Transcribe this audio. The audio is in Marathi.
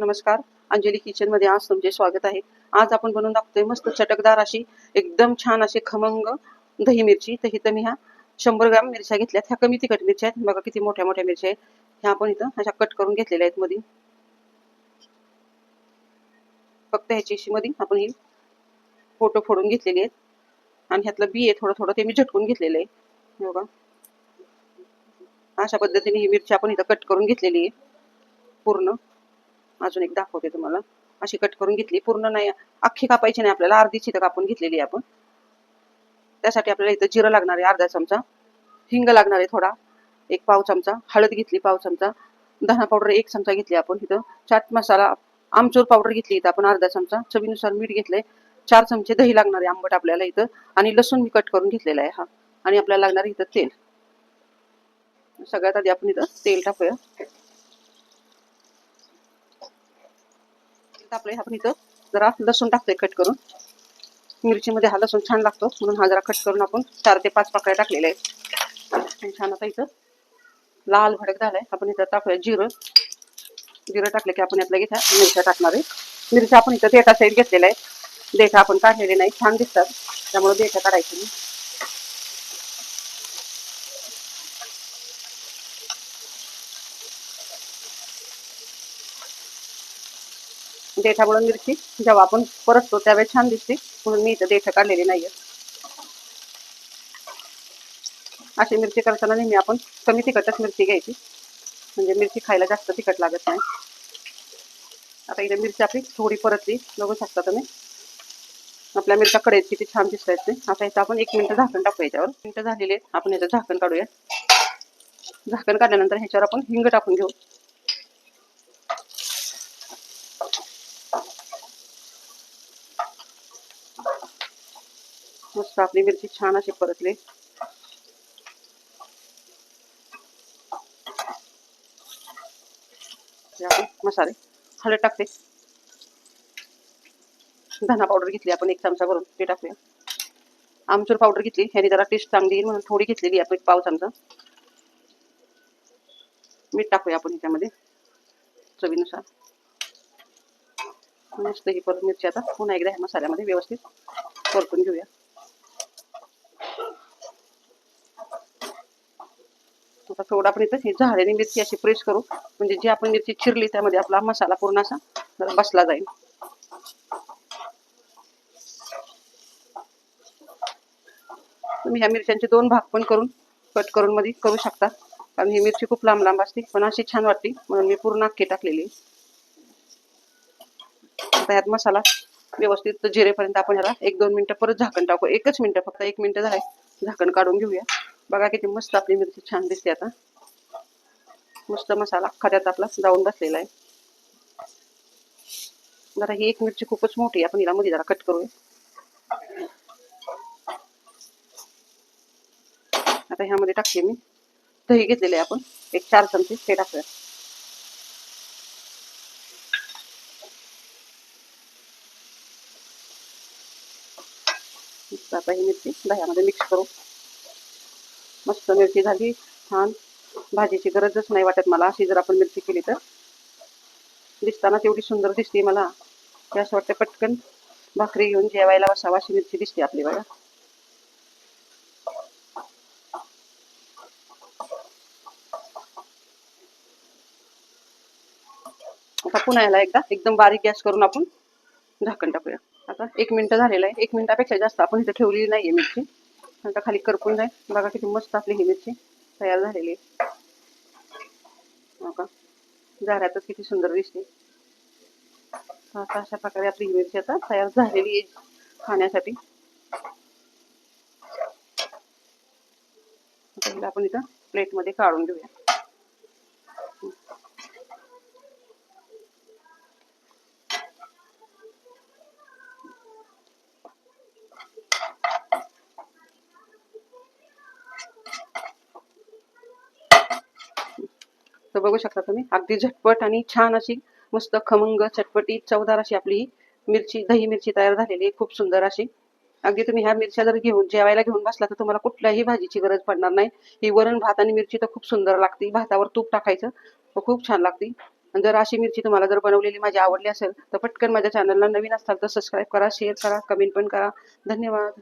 नमस्कार. अंजली किचनमध्ये आज तुमचे स्वागत आहे. आज आपण बनवून दाखवतोय मस्त चटकदार अशी एकदम छान अशी खमंग दही मिरची. तर इथं मी ह्या शंभर ग्राम मिरच्या घेतल्यात. ह्या कमी तिखट मिरच्या आहेत. बघा किती मोठ्या मोठ्या मिरच्या आहेत. ह्या आपण इथं अशा कट करून घेतलेल्या आहेत मध्ये फक्त ह्याची मध्ये आपण ही फोटो फोडून घेतलेली आहेत. आणि ह्यातलं बी आहे थोडं थोडं ते मी झटकून घेतलेलं आहे. बघा. अशा पद्धतीने ही मिरची आपण इथं कट करून घेतलेली आहे. पूर्ण. अजून एक दाखवते तुम्हाला. अशी कट करून घेतली. पूर्ण नाही अख्खी कापायची नाही आपल्याला. अर्धी इथं कापून घेतलेली आहे आपण. त्यासाठी आपल्याला इथं जिरं लागणार आहे अर्धा चमचा. हिंग लागणार आहे थोडा. एक पाव चमचा. हळद घेतली पाव चमचा. धना पावडर एक चमचा घेतली आपण इथं. चाट मसाला आमचूर पावडर घेतली इथं आपण अर्धा चमचा. चवीनुसार मीठ घेतलंय. चार चमचे दही लागणार आहे आंबट आपल्याला इथं. आणि लसूण मी कट करून घेतलेला आहे हा. आणि आपल्याला लागणार इथं तेल. सगळ्यात आधी आपण इथं तेल टाकूया. आपले आपण इथं जरा लसूण टाकतोय कट करून. मिरचीमध्ये हा लसूण छान लागतो म्हणून हा जरा कट करून आपण चार ते पाच पाकळ्या टाकलेल्या आहेत. आणि छान आता इथं लाल भडक झालाय. आपण इथं टाकूया जिरं. जिरं टाकलं की आपण यातलं घेता मिरच्या टाकणार आहे. मिरच्या आपण इथं देठा साईड घेतलेल्या आहेत. देठा आपण काढलेले नाही छान दिसतात. त्यामुळे देठा काढायचे नाही. देठामुळे मिरची जेव्हा आपण परततो त्यावेळेस छान दिसते. म्हणून मी इथं देठ काढलेली नाहीये. अशी मिरची करताना नेहमी आपण कमी तिखटच मिरची घ्यायची. म्हणजे मिरची खायला जास्त तिखट लागत नाही. आता इथे मिरची आपली थोडी परतली. बघू शकता तुम्ही. आपल्या मिरच्या कडेत किती छान दिसत ते. आता इथं आपण एक मिनिट झाकण टाकू याच्यावर. मिनिटं झालेले आहेत. आपण याचं झाकण काढूया. झाकण काढल्यानंतर ह्याच्यावर आपण हिंग टाकून घेऊ. मस्त आपली मिरची छान अशी परतली. आपण मसाले हळद टाकते. धना पावडर घेतली आपण एक चमचा भरून ते टाकूया. आमचूर पावडर घेतली ह्याने जरा टेस्ट चांगली येईल म्हणून थोडी घेतलेली आपण एक पाव चमचा. मीठ टाकूया आपण ह्याच्यामध्ये चवीनुसार. मस्त ही परत मिरची आता. पुन्हा एकदा ह्या मसाल्यामध्ये व्यवस्थित परतून घेऊया. थोडा थोडा आपण इथं ही झालेली मिरची अशी प्रेस करू. म्हणजे जी आपण मिरची चिरली त्यामध्ये आपला मसाला पूर्ण असा बसला जाईल. तुम्ही ह्या मिरच्यांचे दोन भाग पण करून कट करून मध्ये करू शकता कारण ही मिरची खूप लांब लांब असते पण अशी छान वाटते म्हणून मी पूर्ण अख्खी टाकलेली आता ह्यात मसाला व्यवस्थित जिरेपर्यंत आपण ह्याला एक दोन मिनिटं परत झाकण टाकू. एकच मिनिटं फक्त एक मिनिटं झालंय. झाकण काढून घेऊया. बघा किती मस्त आपली मिरची छान दिसते आता. मस्त मसाला खऱ्यात आपला जाऊन बसलेला आहे. जरा ही एक मिरची खूपच मोठी आपण हिला मध्ये जरा कट करूया. आता ह्यामध्ये टाकते मी. दही घेतलेले आपण. एक चार चमचे ते टाकूया. आता ही मिरची दह्यामध्ये मिक्स करू. मस्त मिरची झाली छान. भाजीची गरजच नाही वाटत मला अशी जर आपण मिरची केली तर. दिसताना तेवढी सुंदर दिसते मला. असं वाटतं पटकन भाकरी घेऊन जेवायला बसावा अशी मिरची दिसते आपली बघा. आता पुन्हा याला एकदा एकदम बारीक गॅस करून आपण झाकण टाकूया. आता एक मिनिट झालेलं आहे. एक मिनिटापेक्षा जास्त आपण इथे ठेवलेली नाहीये मिरची. आता खाली करपून जाईल. बघा किती मस्त आपली ही मिरची तयार झालेली आहे. हो झाऱ्यातच किती सुंदर दिसते. आता अशा प्रकारे आपली ही मिरची आता तयार झालेली आहे खाण्यासाठी. आपण इथं प्लेटमध्ये काढून घेऊया. तर बघू शकता तुम्ही. अगदी झटपट आणि छान अशी मस्त खमंग चटपटी चवदार अशी आपली ही मिरची दही मिरची तयार झालेली आहे. खूप सुंदर अशी. अगदी तुम्ही ह्या मिरच्या जर घेऊन जेवायला घेऊन बसला तर तुम्हाला कुठल्याही भाजीची गरज पडणार नाही. ही वरण भात आणि मिरची तर खूप सुंदर लागते. भातावर तूप टाकायचं तर खूप छान लागते. जर अशी मिरची तुम्हाला जर बनवलेली माझी आवडली असेल तर पटकन माझ्या चॅनलला नवीन असाल तर सबस्क्राईब करा शेअर करा कमेंट पण करा. धन्यवाद.